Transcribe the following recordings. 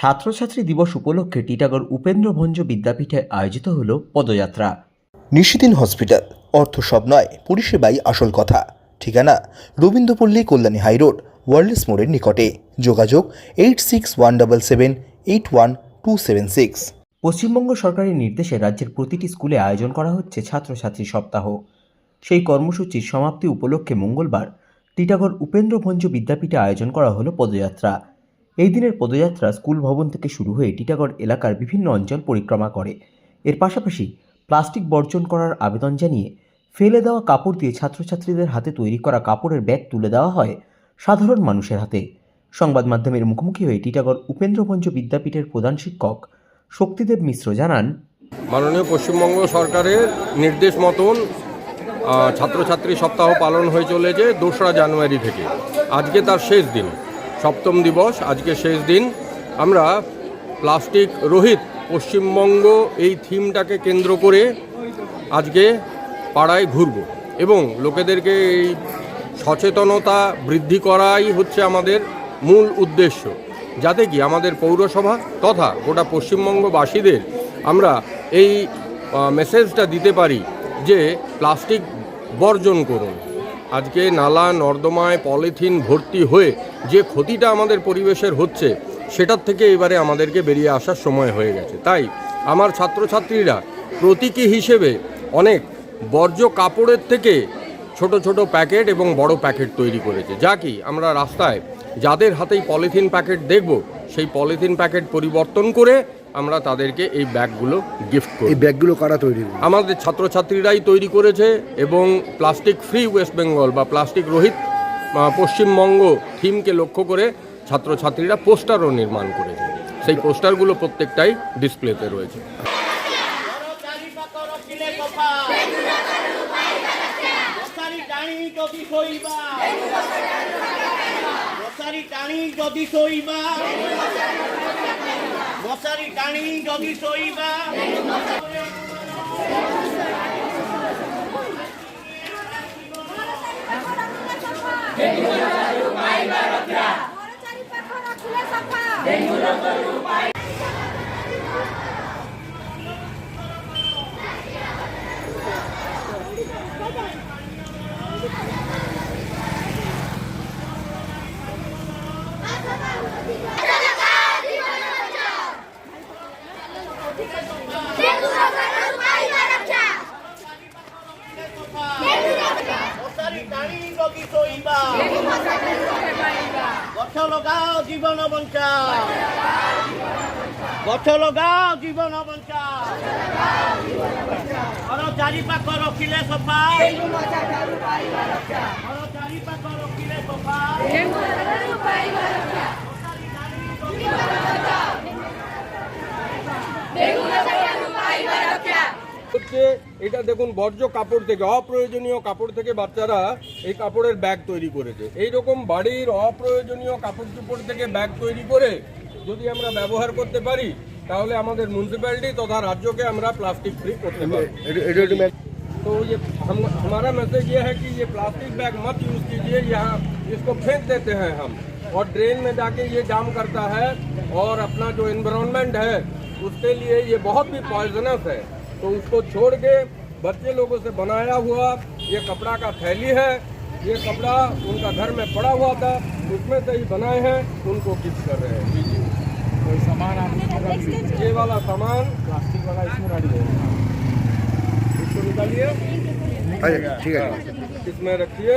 ছাত্রছাত্রী দিবস উপলক্ষে টিটাগড় উপেন্দ্র ভঞ্জ বিদ্যাপীঠে আয়োজিত হল পদযাত্রা। নিশিদিন হসপিটাল অর্থ সব নয় পরিষেবাই আসল কথা। ঠিকানা রবীন্দ্রপল্লী কল্যাণী হাইরোড ওয়ার্ল্ডস মোড়ের নিকটে। যোগাযোগ eight six one double seven eight one two seven six. Paschimbanga সরকারের নির্দেশে রাজ্যের প্রতিটি স্কুলে আয়োজন করা হচ্ছে ছাত্রছাত্রী সপ্তাহ। সেই কর্মসূচির সমাপ্তি উপলক্ষে মঙ্গলবার টিটাগড় উপেন্দ্র ভঞ্জ বিদ্যাপীঠে আয়োজন করা হলো পদযাত্রা। এই দিনের পদযাত্রা স্কুল ভবন থেকে শুরু হয়ে টিটাগড় এলাকার বিভিন্ন অঞ্চল পরিক্রমা করে। এর পাশাপাশি প্লাস্টিক বর্জন করার আবেদন জানিয়ে ফেলে দেওয়া কাপড় দিয়ে ছাত্রছাত্রীদের হাতে তৈরি করা কাপড়ের ব্যাগ তুলে দেওয়া হয় সাধারণ মানুষের হাতে। সংবাদ মাধ্যমের মুখোমুখি হয়ে টিটাগড় উপেন্দ্রভঞ্জ বিদ্যাপীঠের প্রধান শিক্ষক শক্তিদেব মিশ্র জানান, মাননীয় পশ্চিমবঙ্গ সরকারের নির্দেশ মতন ছাত্রছাত্রী সপ্তাহ পালন হয়ে চলেছে দোসরা জানুয়ারি থেকে। আজকে তার শেষ দিন। সপ্তম দিবস, আজকে শেষ দিন। আমরা প্লাস্টিক রহিত পশ্চিমবঙ্গ এই থিমটাকে কেন্দ্র করে আজকে পাড়ায় ঘুরব এবং লোকেদেরকে এই সচেতনতা বৃদ্ধি করাই হচ্ছে আমাদের মূল উদ্দেশ্য। যাতে কি আমাদের পৌরসভা তথা গোটা পশ্চিমবঙ্গবাসীদের আমরা এই মেসেজটা দিতে পারি যে প্লাস্টিক বর্জন করুন। আজকে নালা, নর্দমায় পলিথিন ভর্তি হয়ে যে ক্ষতিটা আমাদের পরিবেশের হচ্ছে, সেটার থেকে এবারে আমাদেরকে বেরিয়ে আসার সময় হয়ে গেছে। তাই আমার ছাত্রছাত্রীরা প্রতীকী হিসেবে অনেক বর্জ্য কাপড়ের থেকে ছোট ছোট প্যাকেট এবং বড় প্যাকেট তৈরি করেছে। যা কি আমরা রাস্তায় যাদের হাতেই পলিথিন প্যাকেট দেখব, সেই পলিথিন প্যাকেট পরিবর্তন করে আমরা তাদেরকে এই ব্যাগগুলো গিফট করি। এই ব্যাগগুলো কারা তৈরি করে? আমাদের ছাত্রছাত্রীরাই তৈরি করেছে এবং প্লাস্টিক ফ্রি ওয়েস্ট বেঙ্গল বা প্লাস্টিক রহিত পশ্চিমবঙ্গ থিমকে লক্ষ্য করে ছাত্রছাত্রীরা পোস্টারও নির্মাণ করেছে। সেই পোস্টারগুলো প্রত্যেকটাই ডিসপ্লেতে রয়েছে। ଲେଖକ ରଖିଲେ କପା ମଶାରୀ ଟାଣି ଯଦି ଶୋଇବା ମଶାରୀ ଟାଣି ଯଦି ଶୋଇବା ମଶାରୀ ଟାଣି ଯଦି ଶୋଇବା ଡେଙ୍ଗୁ ରୋଗରୁ ପାଇବା ରକ୍ଷା গছ লগাও জীবন বঞ্চাও গছ লগাও জীবন বঞ্চাও ঘর চারিপাখ রখিলে সফা। ঘর চারিপাখ রখিলে সফা। হচ্ছে এটা দেখুন বর্জ্য কাপড় থেকে অপ্রয়োজনীয় কাপড় থেকে বাচ্চারা এই কাপড়ের ব্যাগ তৈরি করেছে এই রকম বাড়ির অপ্রয়োজনীয় কাপড় চোপড় থেকে ব্যাগ তৈরি করে যদি আমরা ব্যবহার করতে পারি তাহলে আমাদের মিউনিসিপ্যালিটি তথা রাজ্যকে আমরা প্লাস্টিক ফ্রি করতে পারি এটা- এটা একটু ম্যাগ- तो ये हम हमारा मैसेज ये है कि ये प्लास्टिक बैग मत यूज़ कीजिए यहाँ इसको फेंक देते हैं हम और ड्रेन में जाके ये जाम करता है और अपना जो इन्वायरमेंट है उसके लिए ये बहुत भी पॉइजनस है तो उसको छोड़ के बच्चे लोगों से बनाया हुआ ये कपड़ा का थैली है। ये कपड़ा उनका घर में पड़ा हुआ था। उसमें से ही बनाए हैं उनको गिफ्ट कर रहे हैं? तो सामान ये वाला सामान प्लास्टिक वाला इसमें इसको निकालिए। ठीक है इसमें रखिए।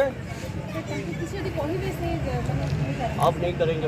आप नहीं करेंगे